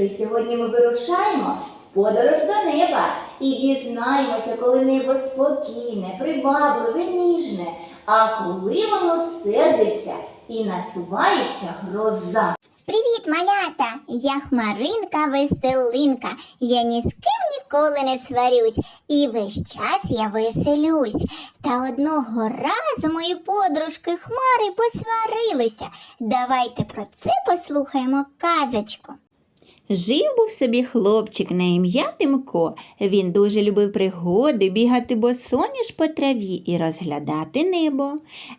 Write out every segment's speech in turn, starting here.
дітки, сьогодні ми вирушаємо в подорож до неба і дізнаємося, коли небо спокійне, привабливе, ніжне, а коли воно сердиться і насувається гроза. Привіт, малята! Я Хмаринка Веселинка. Я ні з ким ніколи не сварюсь, і весь час я веселюсь. Та одного разу мої подружки хмари посварилися. Давайте про це послухаємо казочку. Жив був собі хлопчик на ім'я Тимко. Він дуже любив пригоди, бігати босоніж по траві і розглядати небо.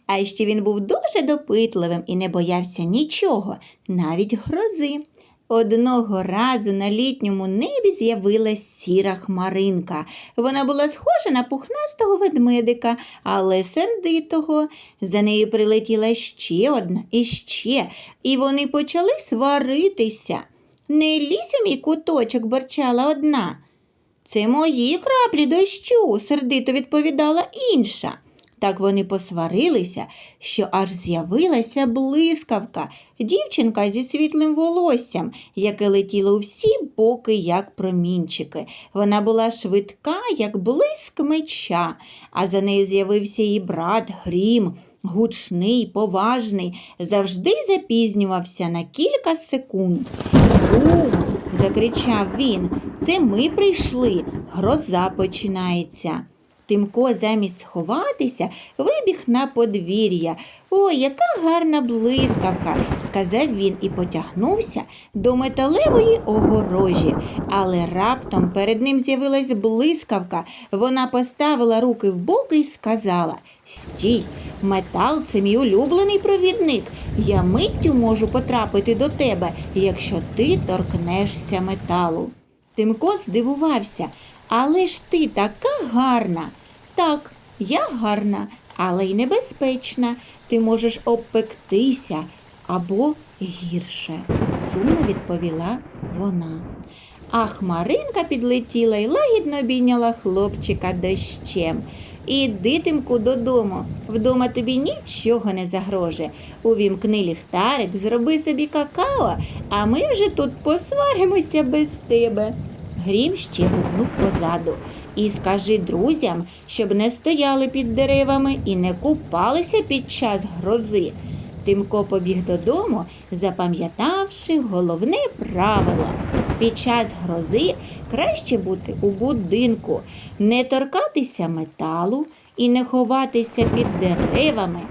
А ще він був дуже допитливим і не боявся нічого, навіть грози. Одного разу на літньому небі з'явилась сіра хмаринка. Вона була схожа на пухнастого ведмедика, але сердитого. За нею прилетіла ще одна і ще, і вони почали сваритися. Не лізь у мій куточок, борчала одна. Це мої краплі дощу, сердито відповідала інша. Так вони посварилися, що аж з'явилася блискавка, дівчинка зі світлим волоссям, яке летіло у всі боки, як промінчики. Вона була швидка, як блиск меча, а за нею з'явився її брат Грім, гучний, поважний, завжди запізнювався на кілька секунд. Бум! закричав він. Це ми прийшли, гроза починається. Тимко замість сховатися вибіг на подвір'я. Ой, яка гарна блискавка, сказав він і потягнувся до металевої огорожі. Але раптом перед ним з'явилась блискавка. Вона поставила руки в боки і сказала Стій, метал це мій улюблений провідник. Я миттю можу потрапити до тебе, якщо ти торкнешся металу. Тимко здивувався, але ж ти така гарна. Так, я гарна, але й небезпечна. Ти можеш обпектися або гірше, сумно відповіла вона. А хмаринка підлетіла і лагідно обійняла хлопчика дощем. Іди, Тимку, додому. Вдома тобі нічого не загрожує. Увімкни ліхтарик, зроби собі какао, а ми вже тут посваримося без тебе. Грім ще гукнув позаду. І скажи друзям, щоб не стояли під деревами і не купалися під час грози. Тимко побіг додому, запам'ятавши головне правило. Під час грози краще бути у будинку, не торкатися металу і не ховатися під деревами,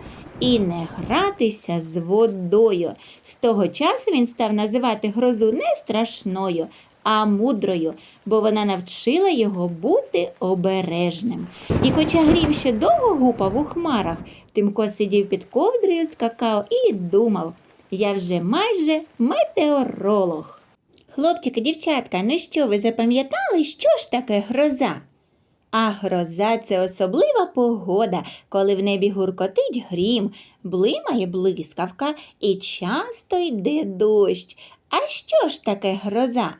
і не гратися з водою. З того часу він став називати грозу не страшною, а мудрою, бо вона навчила його бути обережним. І хоча грім ще довго гупав у хмарах, Тимко сидів під ковдрою з какао і думав, я вже майже метеоролог. Хлопчики, дівчатка, ну що, ви запам'ятали, що ж таке гроза? А гроза це особлива погода, коли в небі гуркотить грім, блимає блискавка і часто йде дощ. А що ж таке гроза?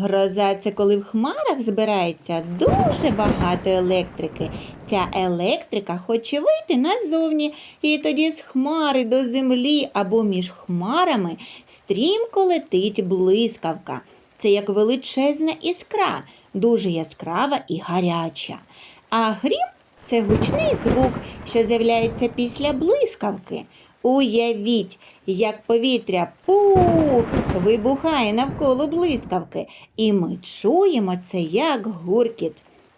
Гроза це коли в хмарах збирається дуже багато електрики. Ця електрика хоче вийти назовні, і тоді з хмари до землі або між хмарами стрімко летить блискавка. Це як величезна іскра, дуже яскрава і гаряча. А грім це гучний звук, що з'являється після блискавки. Уявіть, як повітря пух вибухає навколо блискавки, і ми чуємо це як гуркіт.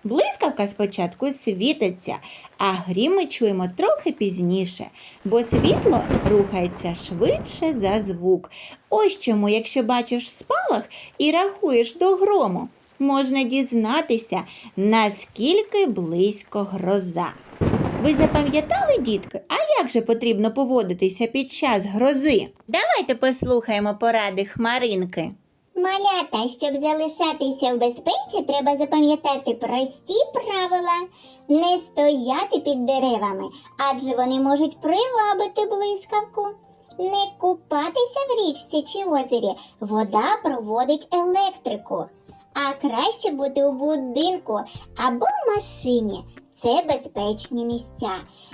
Блискавка спочатку світиться, а грім ми чуємо трохи пізніше, бо світло рухається швидше за звук. Ось чому, якщо бачиш спалах і рахуєш до грому, можна дізнатися, наскільки близько гроза. Ви запам'ятали, дітки, а як же потрібно поводитися під час грози? Давайте послухаємо поради хмаринки. Малята, щоб залишатися в безпеці, треба запам'ятати прості правила. Не стояти під деревами, адже вони можуть привабити блискавку. Не купатися в річці чи озері. Вода проводить електрику. А краще бути у будинку або в машині. Це безпечні місця.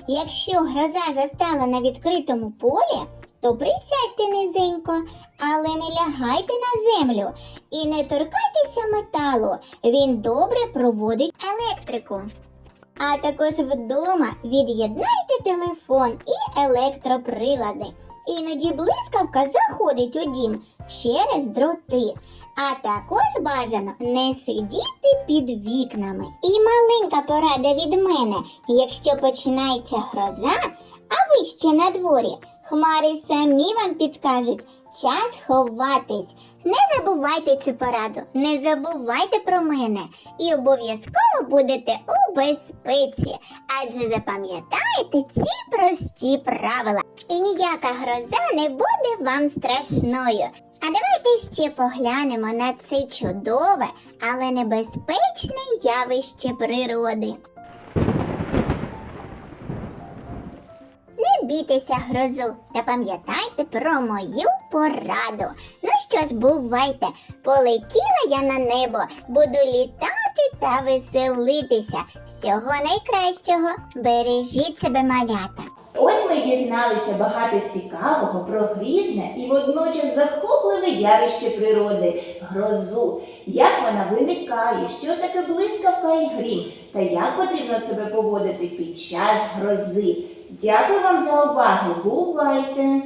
Якщо гроза застала на відкритому полі, то присядьте низенько, але не лягайте на землю і не торкайтеся металу. Він добре проводить електрику. А також вдома від'єднайте телефон і електроприлади. Іноді блискавка заходить у дім через дроти. А також бажано не сидіти під вікнами. І маленька порада від мене, якщо починається гроза, а ви ще на дворі, хмари самі вам підкажуть час ховатись. Не забувайте цю пораду, не забувайте про мене і обов'язково будете у безпеці, адже запам'ятаєте ці прості правила. І ніяка гроза не буде вам страшною. А давайте ще поглянемо на це чудове, але небезпечне явище природи. Не бійтеся грозу та пам'ятайте про мою пораду. Ну що ж, бувайте, полетіла я на небо, буду літати та веселитися. Всього найкращого. Бережіть себе, малята. Ось ми дізналися багато цікавого про грізне і водночас захопливе явище природи грозу, як вона виникає, що таке блискавка і грім, та як потрібно себе поводити під час грози. Дякую вам за увагу. Бувайте!